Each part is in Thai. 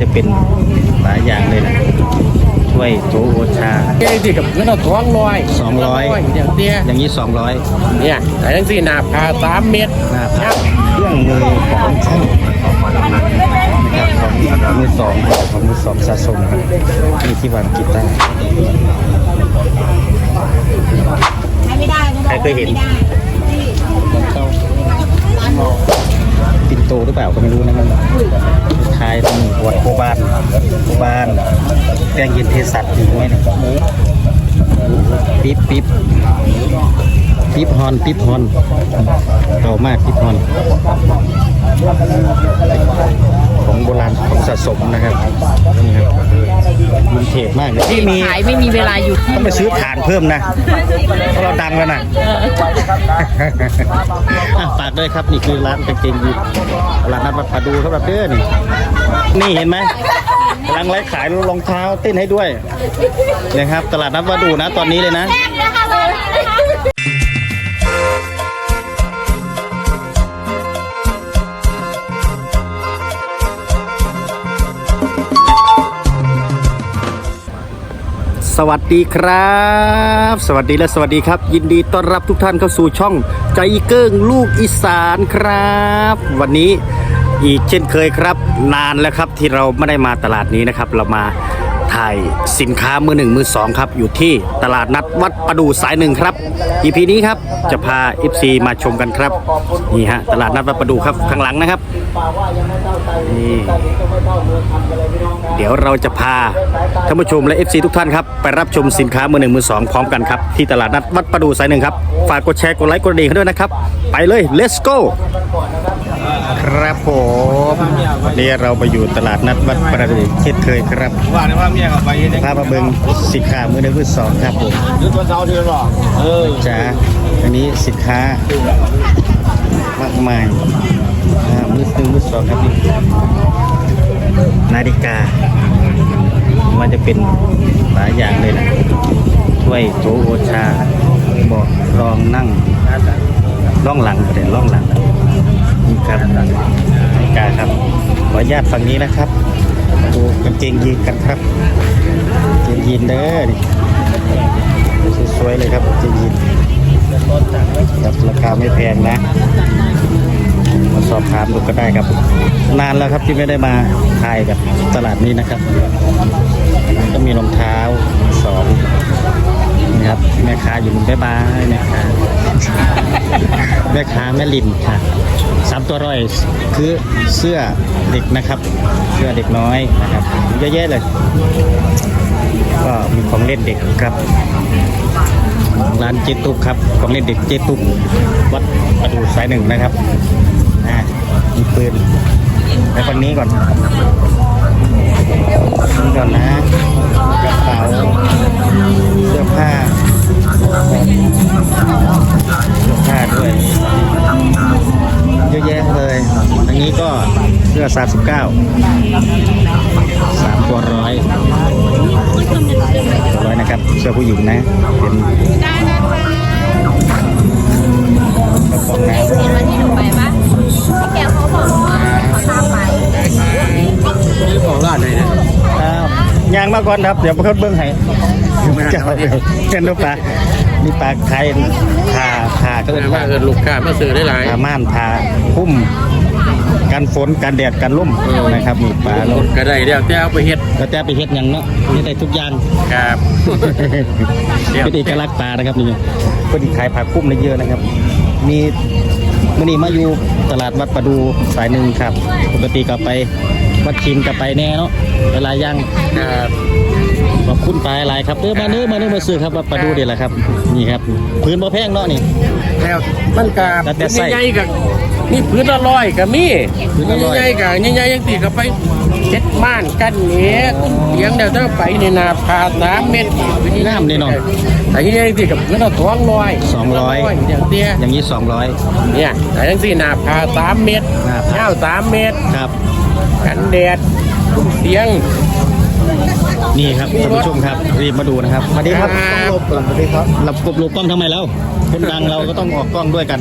จะเป็นหลายอย่างเลยนะถ้วยโถโอชาเอ้ยที่กับเงินเอาท้องลอยสองร้อยอย่างเตี้ยอย่างนี้200เนี่ยแต่ทั้งสี่หนาพาสามเมตรหน้าพักเครื่องมือของช่างนะครับของมือสองของมือสองสะสมครับนี่ที่วางกีตาร์ไม่ได้ใครเคยเห็น ปินโตหรือเปล่าก็ไม่รู้นะมันคล้ายเป็นวัดโคบ้านโคบ้านแกงเย็นเทสัตว์อยู่ไหมเนี่ยปิ๊บปิ๊บปิ๊บฮอนปิ๊บฮอนเก่ามากปิ๊บฮอน ของโบราณของสะสมนะครับนี่ครับ มันเทพมากเลยที่มีขายไม่มีเวลาหยุดต้องไปซื้อฐานเพิ่มนะเพราะเราดังแล้วนะอะฝากด้วยครับนี่คือร้านกางเกงยีนตลาดนัดวัดผาดูครับแบบเด้อนี่นี่เห็นไหมกำลังไลฟ์ขายรองเท้าเต้นให้ด้วยนะครับ ตลาดนัดวัดดูนะตอนนี้เลยนะ สวัสดีครับ สวัสดีและสวัสดีครับ ยินดีต้อนรับทุกท่านเข้าสู่ช่องใจเกิ้งลูกอีสานครับ วันนี้อีกเช่นเคยครับ นานแล้วครับที่เราไม่ได้มาตลาดนี้นะครับ เรามา ถ่ายสินค้ามือหนึ่งมือสองครับ อยู่ที่ตลาดนัดวัดประดูสายหนึ่งครับ EP นี้ครับจะพา FC มาชมกันครับนี่ฮะตลาดนัดวัดประดูครับข้างหลังนะครับนี่เดี๋ยวเราจะพาท่านผู้ชมและ FC ทุกท่านครับไปรับชมสินค้ามือหนึ่งมือสองพร้อมกันครับที่ตลาดนัดวัดประดูสายหนึ่งครับฝากกดแชร์กดไลค์กดดิ่งให้ด้วยนะครับ ไปเลย let's go ครับผมวันนี้เราไปอยู่ตลาดนัดวัดประดูเช่นเคยครับว่าในว่าเมียกับไปยังพามาเบิงสินค้ามือหนึ่งมือสองครับผมหรือตัวเสาที่หรอเออจ้าอันนี้สินค้ามากมายอ่ามือหนึ่งมือสองครับนี่นาฬิกา มันจะเป็นหลายอย่างเลยนะถ้วยโถโอชาเบาะรองนั่งล่องหลังก็ได้ล่องหลังนี่ ครับนาฬิกาครับ ขออนุญาตฝั่งนี้นะครับ ดูกางเกงยีนกันครับกางเกงยีนเด้อนี่สวยๆเลยครับกางเกงยีนครับราคาไม่แพงนะ มาสอบถามดูก็ได้ครับ นานแล้วครับที่ไม่ได้มาถ่ายกับตลาดนี้นะครับ ก็มีรองเท้าสองนะครับแม่ค้าอยู่บนบ๊ายบายแม่ค้าแม่ค้าแม่ลินค่ะ สามตัวร้อยคือเสื้อเด็กนะครับ เสื้อเด็กน้อยนะครับเยอะแยะเลย ก็มีของเล่นเด็กครับร้านเจตุกครับของเล่นเด็กเจตุกวัดประดูสายหนึ่งนะครับอ่ามีปืนไปคนนี้ก่อนนี่ก่อนนะกระเป๋า สื้อ39สามตัวร้อยตัวร้อยนะครับเสื้อผู้หญิงนะเป็นได้นะคะกระป๋องน้ำเห็นวันที่หนูไปปะพี่แกเขาบอกว่าเขาตามไปนี่ของร้านไหนเนี่ยอ้าวยางมาก่อนครับ เดี๋ยวเขาเบิ้งให้เจ้าเบลเกันดูปลานี่ปลาไทยผ่าผ่าก็ก็เลเลยยว่าเกิดลูกค้ามาซื้อได้หลายผ่าม่านผ่าพุ่ม กันฝนกันแดดกันลมนะครับมีปลาลมก็ได้เดี๋ยวจะเอาไปเฮ็ดแล้วแต่ไปเฮ็ดหยังเนาะนี่ได้ทุกอย่าง ครับเป็นเอกลักษณ์ปลานะครับนี่ก็ดีขายผักคุ้มได้เยอะนะครับ มีมื่อนี้มาอยู่ตลาดวัดประดูสายหนึ่งครับ ปกติก็ไปวัดชิมก็ไปแน่เนาะหลายอย่างครับขอบ คุณปลายหลายครับเออมาเนื้อมาเนื้อมาซื้อครับวัดประดูเดี๋ยวแหละครับ นี่ครับพื้นบ่แพงเนาะนี่แล้วมันกาแล้วแต่ไส้ใหญ่ๆกับนี่พื้นละร้อยกับมีพื้นละร้อยใหญ่ๆกับใหญ่ๆยังตีกับไปเจ็ดม่านกันเนี้ยเลี้ยงเดี๋ยวจะไปในนาพาสามเมตรน้ำนี่เนาะแต่ยังไงตีกับเงินเอาท้องลอยสองร้อยอย่างเตี้ยอย่างนี้สองร้อยเนี่ยแต่ยังสี่นาพาสามเมตรหน้าผาเก้าสามเมตรครับ กันแดดตุ้มเสียง นี่ครับท่านผู้ชมครับรีบมาดูนะครับสวัสดีครับครับสวัสดีครับหลับกบหลบกล้องทำไมแล้วคนดังเราก็ต้องออกกล้องด้วยกัน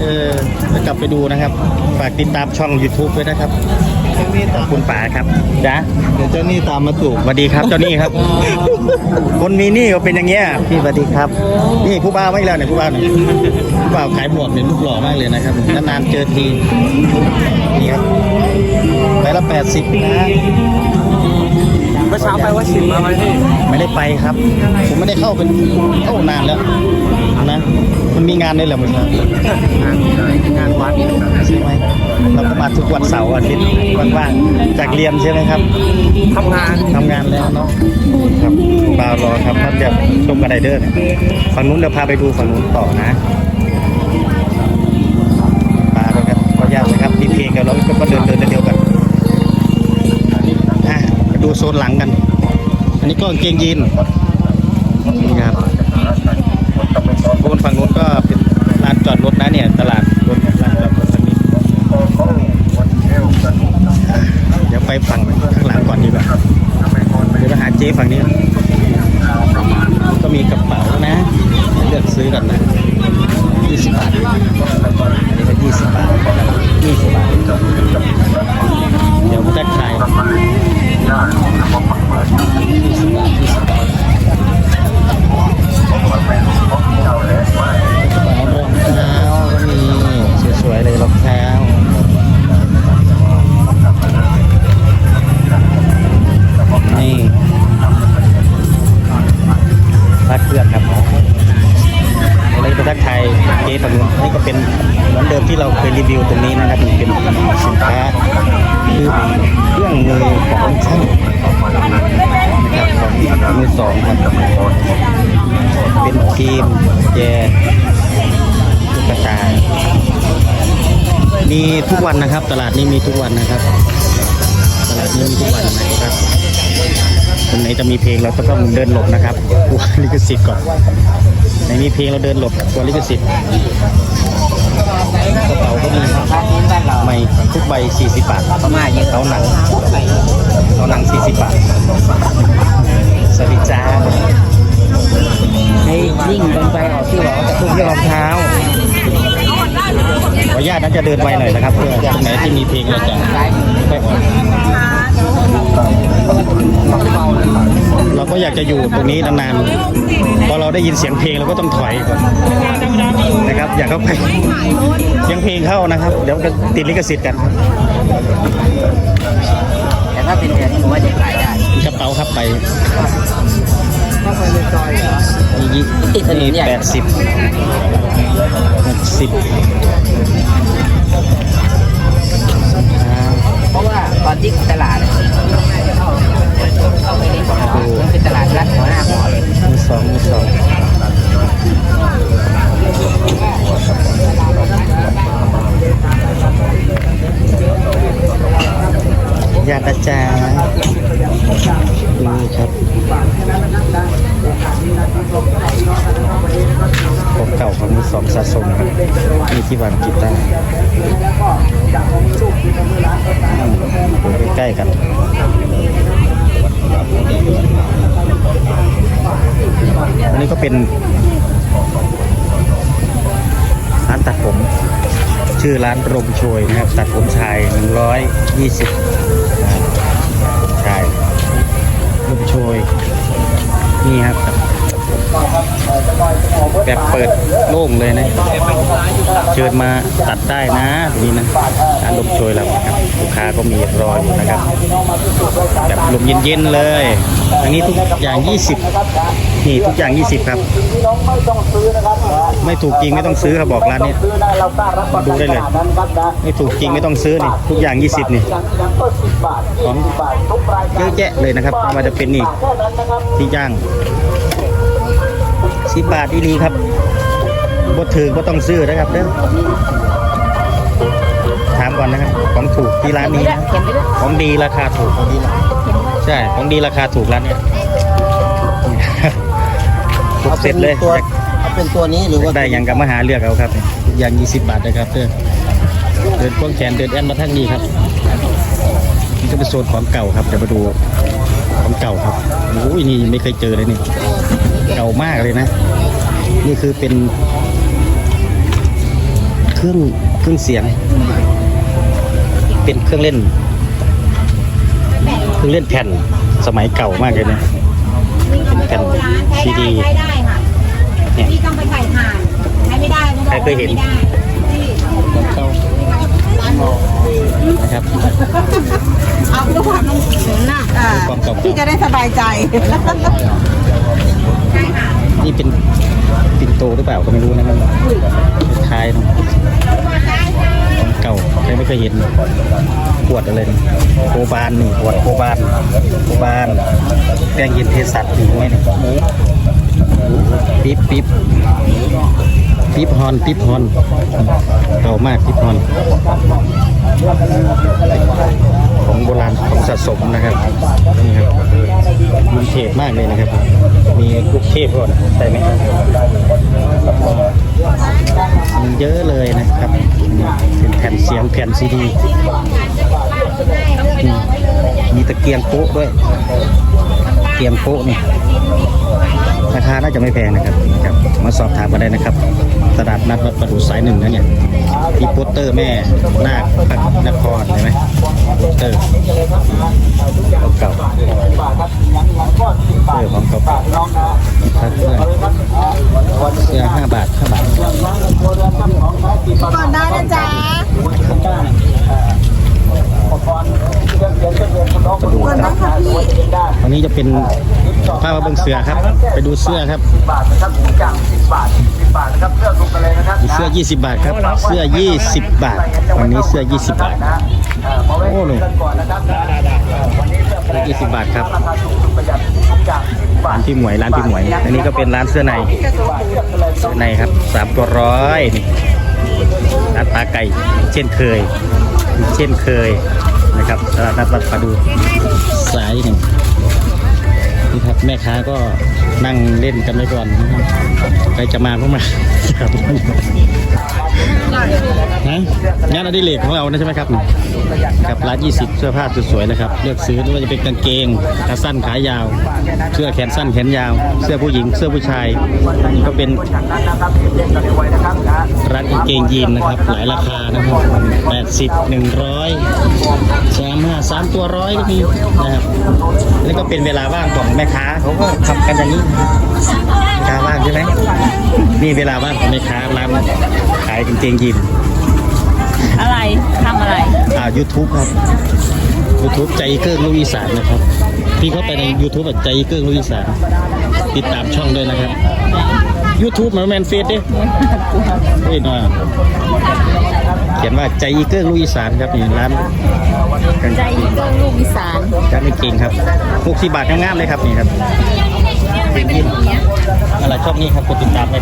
เออเดี๋ยวกลับไปดูนะครับ ฝากติดตามช่อง YouTube ด้วยนะครับขอบคุณป๋าครับจ้าเดี๋ยวเจ้าหนี่ตามมาถูกสวัสดีครับเจ้าหนี้ครับ คนมีหนี้ก็เป็นอย่างเงี้ยพี่สวัสดีครับ นี่ผู้บ่าวไม่แล้วเนี่ยผู้บ่าวเนี่ยผู้บ่าวขายหมวกเนี่ยรูปหล่อมากเลยนะครับนานๆเจอทีนี่ครับใบละแปดสิบนะเมื่อเช้าไปว่าสิบมาไหมพี่ไม่ได้ไปครับ ผมไม่ได้เข้าเป็นเข้านานแล้วนะมันมีงานด้วยเหรอเมื่อเช้างานวัดใช่ไหมเราก็มาทุกวันเสาร์อาทิตย์ว่างๆจากเรียนใช่ไหมครับทำงานทำงานแล้วเนาะครับบาวรอครับท่านจะชมกระไดเดอร์เนี่ยฝั่งนู้นเดี๋ยวพาไปดูฝั่งนู้นต่อนะปลาด้วยครับขออนุญาตนะครับมีเพลงกันแล้วก็เดินเดินเดียวกันอะมาดูโซนหลังกัน อันนี้ก็เกงยีนนี่ครับโซนฝั่งนู้นก็เป็นลานจอดรถนะเนี่ยตลาดรถลานจอดรถตรงนี้เดี๋ยวไปฝั่งข้างหลังก่อนดีกว่าเดี๋ยวไปหาเจ๊ฝั่งนี้ ก็มีกระเป๋านะ เหมือนเดิมที่เราเคยรีวิวตรงนี้นะครับเป็นสินค้าคือเครื่องมือของช่างนะครับของมือสองครับเป็นครีมแยตุ๊กตามีทุกวันนะครับ ตลาดนี้มีทุกวันนะครับ ตลาดนี้มีทุกวันนะครับตรงไหนจะมีเพลงเราก็ต้องเดินหลบนะครับกลัวลิขสิทธิ์ก่อน มีเพลงเราเดินหลบกลัวลิขสิทธิ์กระเป๋าก็มีไม่ทุกใบ 40 บาทเขามาเยอะเขาหนังเขาหนัง 40 บาท สวัสดีจ้าให้ยิ่งเดินไปออกที่หรอจะทุกเรื่องรองเท้า ขออนุญาตนะจะเดินไปหน่อยนะครับเพื่อตรงไหนที่มีเพลงเราจะไม่ออกเราก็อยากจะอยู่ตรงนี้นานๆพอเราได้ยินเสียงเพลงเราก็ต้องถอยก่อนนะครับ อยากเข้าไปเสียงเพลงเข้านะครับ เดี๋ยวจะติดลิขสิทธิ์กันแต่ถ้าเป็นแบบนี้ผมว่าจะขายได้กระเป๋าครับไป ถ้าไปในซอยเหรอนี่ยี่ติดถนนใหญ่แปดสิบหกสิบเพราะว่าตอนที่ตลาดเข้าไปในหอมันเป็นตลาดรัดหัวหน้าหอเลยมือสองมือสอง ญาติอาจายนี่ครับของเก่าของมือสองสะสมครับมีที่วางกีตาร์อืมอยู่ใกล้ๆกันอันนี้ก็เป็นร้านตัดผม ชื่อร้านรมโชยนะครับ ตัดผมชาย 120นะครับชายรมโชยนี่ครับ แบบเปิดโล่งเลยนะ เชิญมาตัดได้นะตรงนี้นะร้านลมโชยเราครับลูกค้าก็มีรออยู่นะครับแบบลมเย็นๆเลยอันนี้ทุกอย่าง 20 นี่ทุกอย่าง 20 ครับ ไม่ถูกจริงไม่ต้องซื้อครับบอกร้านนี้ดูได้เลย ไม่ถูกจริงไม่ต้องซื้อนี่ทุกอย่าง 20 นี่ของเยอะแยะเลยนะครับไม่ว่าจะเป็นนี่ที่ย่างสิบบาทอีรีครับ บ่ถือก็ต้องซื้อนะครับเด้อถามก่อนนะครับ ของถูกที่ร้านนี้นะเขียนไปด้วยของดีราคาถูกของดีใช่ของดีราคาถูกร้านเนี้ยถูกเสร็จเลยตัวอยากเอาเป็นตัวนี้หรืออยาว่ากได้อย่างกับมาหาเลือกเอาครับทุกอย่าง20 บาทนะครับเด้อเดินควงแขนเดินแอนมาทางนี้ครับนี่ก็เป็นโซนของเก่าครับเดี๋ยวมาดูของเก่าครับโอ้ยนี่ไม่เคยเจอเลยนี่ เก่ามากเลยนะ นี่คือเป็น เครื่องเครื่องเสียง เป็นเครื่องเล่นคือเล่นแผ่นสมัยเก่ามากเลยนะเป็นแผ่นซีดีใช้ได้ค่ะเนี่ยพี่ต้องไปใส่ถ่านใช้ไม่ได้ก็บอกใครเคยเห็นไม่ได้พี่นะครับเอาเพื่อความมันเห็นน่ะอ่าความเก่าพี่จะได้สบายใจใช่ค่ะๆนี่เป็น ปิ่นโตหรือเปล่าก็ไม่รู้นะครับท้ายๆเนะของเก่าใครไม่เคยเห็นขวดอะไรโคบานหนี่งขวดโคบานโคบานแป้งเย็นเทสัตนี่ไหมเนี่ยปิ๊บปิ๊บปิ๊บฮอนปิ๊บฮอนเก่ามากปิ๊บฮอนของโบราณของสะสมนะครับนี่ครับวินเทจมากเลยนะครับ มีลูกเทพด้วยใช่ไหมครับมีเยอะเลยนะครับเป็นแผ่นเสียงแผ่นซีดี มีตะเกียงโป๊ะด้วย เกียงโป๊นี่ราคาน่าจะไม่แพงนะครับครับมาสอบถามกันได้นะครับตลาดนัดวัดประดูสายหนึ่งนะเนี่ยมีโปสเตอร์แม่นาคพระนครเห็นไหมโปสเตอร์เก่าเสื้อของเก่าพระเครื่อเสื้อห้าบาทห้าบาทก่อนได้นะจ๊ะ มาดูก่อนครับตรงนี้จะเป็นผ้ามาเบิงเสื้อครับ ไปดูเสื้อครับบาทนะครับทุกอย่างสิบบาทสิบบาทนะครับเลือลงกันเลยนะครับเสื้อ 20 บาทครับ เสื้อ 20 บาท วันนี้เสื้อ 20 บาทนะเอ่อมาไว้โหนูกันก่อนนะครับวันนี้เสื้อแบรนด์20 บาทครับราคาถูกสุดประหยัดทุกอย่างสิบบาร้านพี่หมวยร้านพี่หมวย อันนี้ก็เป็นร้านเสื้อในเสื้อในครับสามตัวร้อยนี่ร้านตาไก่เช่นเคย เช่นเคยนะครับตลาดนัดวัดประดูสายหนึ่งนี่ครับแม่ค้าก็นั่งเล่นกันไว้ก่อนใครจะมาก็มาครับ ฮะงานอดิเรกของเรานะใช่ไหมครับกับร้าน20 เสื้อผ้าสวยๆนะครับ เลือกซื้อไม่ว่าจะเป็นกางเกงขาสั้นขายาว เสื้อแขนสั้นแขนยาว เสื้อผู้หญิง เสื้อผู้ชายก็เป็นจากนั้นนะครับเกันในนะครับนะร้านกางเกงยีนนะครับ หลายราคานะครับ 80 100 3 5 3ตัวร้อยก็มีนะครับแล้วก็เป็นเวลาว่างของแม่ค้าเขาก็ทำกันอย่างนี้เวลาว่างใช่ไหมนี่เวลาว่างของแม่ค้าร้านขายกางเกงยีนอะไรทำอะไร อ่า YouTube ครับ YouTube ใจเกิ้งลูกอีสานนะครับ พี่เข้าไปใน YouTube แบบใจเกิ้งลูกอีสานติดตามช่องด้วยนะครับ YouTube เหมือนแมนเฟสดิเฮ้ยน่าเขียนว่าใจเกิ้งลูกอีสานครับนี่ร้านกางใจเกิ้งลูกอีสานร้านกางเกงครับ60บาทงามๆเลยครับนี่ครับ เป็นยินอะไรชอบนี่ครับกดติดตามไป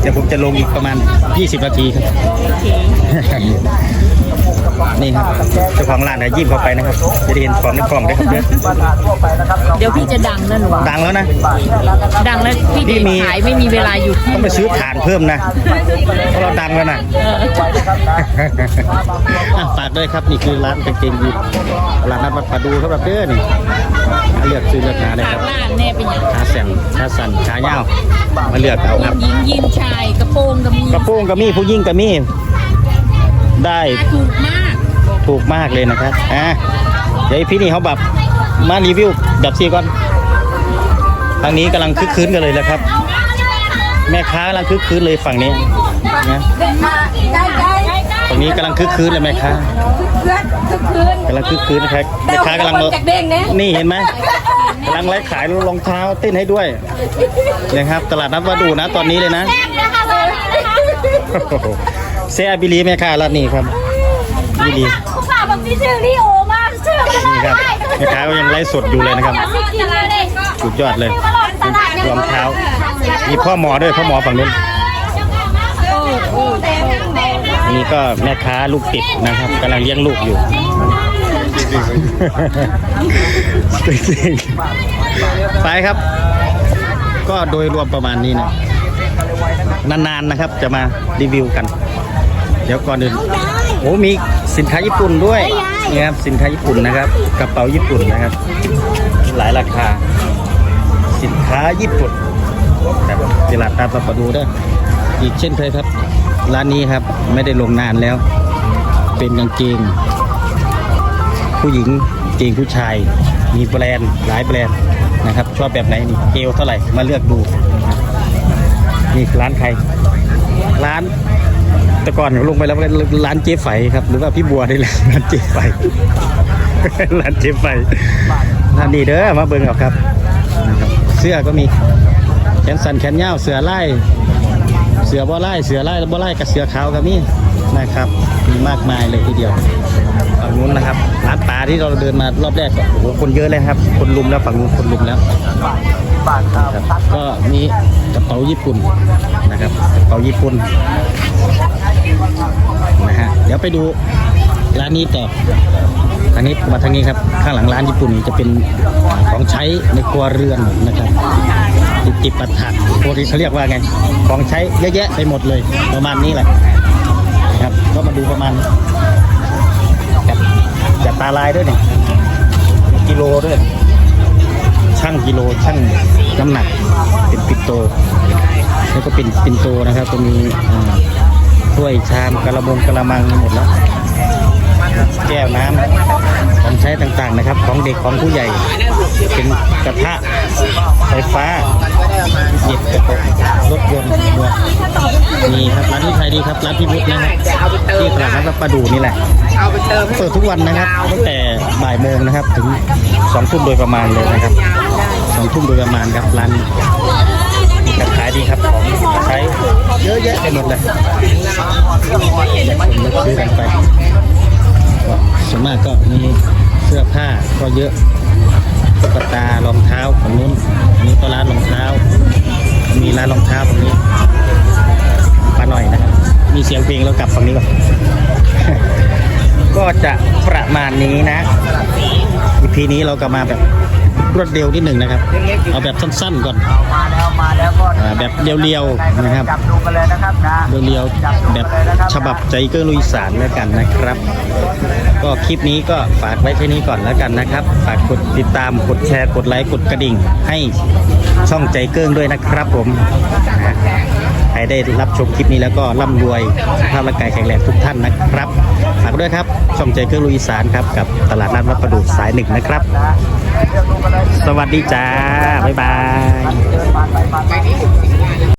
เดี๋ยวผมจะลงอีกประมาณ 20 นาทีครับ นี่ครับเจ้าของร้านนะยิ้มเข้าไปนะครับ จะได้เห็นของในกล่องด้วยครับเนี่ยเดี๋ยวพี่จะดังนะหนูดังแล้วนะ ดังแล้วพี่พี่มี ขายไม่มีเวลาหยุดต้องไปซื้อฐานเพิ่มนะเพราะเราดังแล้วนะเอออะฝากด้วยครับนี่คือร้านกางเกงยีนตลาดนัดวัดประดูครับแบบเด้อนี่มาเลือกซื้อเลือกหาได้ทาคงรับ ร้านแน่เป็นอย่าง ขาแสนขาสั่นขาเงาวมาเลือกเอาครับ ยิงยินชายกระโปรงก็มีกระโปรงก็มีผู้ยิ่งก็มี ได้ราคาถูกมากถูกมากเลยนะครับอะเดี๋ยวพี่นี่เขาแบบมารีวิวแบบซีก่อนทางนี้กำลังคึกคืนกันเลยแหละครับ แม่ค้ากำลังคึกคืนเลยฝั่งนี้นะ ฝั่งนี้กำลังคึกคืนเลยแม่ค้าเพื่อนทุกคืนกำลังคึกคืนนะครับแม่ค้ากำลังจากเด้งเนี่ยนี่เห็นไหมกำลังไลฟ์ขายรองเท้าเต้นให้ด้วยนะครับ ตลาดนัดวาดูนะตอนนี้เลยนะโอ้โหเซียบิลีแม่ค้าร้านนี้ครับบิลีฝากแบบนี้ชื่อลี่โอมากชื่อก็นี่ครับแม่ค้าก็ยังไลฟ์สดอยู่เลยนะครับสุดยอดเลยรองเท้ามีพ่อหมอด้วยพ่อหมอฝั่งนู้นอั นี้ก็แม่ค้าลูกติดนะครับกำลังเลี้ยงลูกอยู่ไปครับ ก็โดยรวมประมาณนี้นะนานๆนะครับจะมารีวิวกัน เดี๋ยวก่อนอื่นโอ้มีสินค้าญี่ปุ่นด้วยนี่ครับสินค้าญี่ปุ่นนะครับ กระเป๋าญี่ปุ่นนะครับ หลายราคา สินค้าญี่ปุ่นครับตลาดตามมาดูด้ออีกเช่นเคยครับ ร้านนี้ครับไม่ได้ลงนานแล้ว เป็นกางเกง ผู้หญิงเกงผู้ชาย มีแบรนด์หลายแบรนด์นะครับ ชอบแบบไหนนี่เอวเท่าไหร่มาเลือกดูนี่ร้านใคร ร้านแต่ก่อนลงไปแล้วร้านเจ๊ไฝครับหรือว่าพี่บัวนี่แหละร้านเจ๊ไฝร้านเจ๊ไฝร้านนี้เด้อมาเบิ่งเอาครับนะครับเสื้อก็มีแขนสั้นแขนยาวเสื้อไล่ เสือบ่ไล่เสือไล่บ่ไล่กับเสือขาวก็มีนะครับ มีมากมายเลยทีเดียวฝั่งนู้นนะครับร้านปลาที่เราเดินมารอบแรกก็โอ้โหคนเยอะเลยครับ คนลุมแล้วฝั่งนู้นคนลุมแล้วบาทครับก็มีกระเป๋าญี่ปุ่นนะครับกระเป๋าญี่ปุ่นนะฮะเดี๋ยวไปดูร้านนี้ต่อทางนี้มาทางนี้ครับข้างหลังร้านญี่ปุ่นนี่จะเป็นของใช้ในครัวเรือนนะครับ ติดปัดถักปกติเขาเรียกว่าไง ของใช้เยอะแยะไปหมดเลย ประมาณนี้แหละครับ ก็มาดูประมาณจับจับตาลายด้วยเนี่ยกิโลด้วย ช่างกิโลช่างน้ำหนักเป็นปิดโต แล้วก็เป็นปินโตนะครับ ก็มีถ้วยชามกระมงกระมังหมดแล้วแก้วน้ำของใช้ต่างๆนะครับ ของเด็กของผู้ใหญ่ เป็นกระทะไฟฟ้า เด็กกระปุกรถยนต์ด้วยนี่ครับร้านนี้ใครดีครับร้านพี่วุฒินะครับที่ตลาดนัดประดูนี่แหละเอาไปเติมเปิดทุกวันนะครับตั้งแต่บ่ายโมงนะครับ ถึงสองทุ่มโดยประมาณเลยนะครับสองทุ่มโดยประมาณครับร้านการขายดีครับของใช้เยอะแยะไปหมดเลยอยากคนมาซื้อกันไปก็ส่วนมากก็มีเสื้อผ้าก็เยอะ ตุ๊กตารองเท้าของนู้นอันนี้ก็ร้านรองเท้า มีร้านรองเท้าตรงนี้มาหน่อยนะครับมีเสียงเพลงแล้วกลับฝั่งนี้ก่อนก็จะประมาณนี้นะ EP นี้เราก็มาแบบ รวดเร็วนิดหนึ่งนะครับ เอาแบบสั้นๆก่อนมาแล้วมาแล้วก็อ่าแบบเรียวๆนะครับจับดูกันเลยนะครับนะเรียวๆแบบฉบับใจเกอร์ลุยสานแล้วกันนะครับ ก็คลิปนี้ก็ฝากไว้แค่นี้ก่อนแล้วกันนะครับ ฝากกดติดตามกดแชร์กดไลค์กดกระดิ่ง ให้ช่องใจเกิ้งด้วยนะครับผมนะใครได้รับชมคลิปนี้แล้วก็ร่ำรวยสุขภาพร่างกายแข็งแรงทุกท่านนะครับฝากด้วยครับช่องใจเกิ้งลุยสานครับกับตลาดนัดวัดประดูสายหนึ่งนะครับ สวัสดีจ้า บ๊ายบาย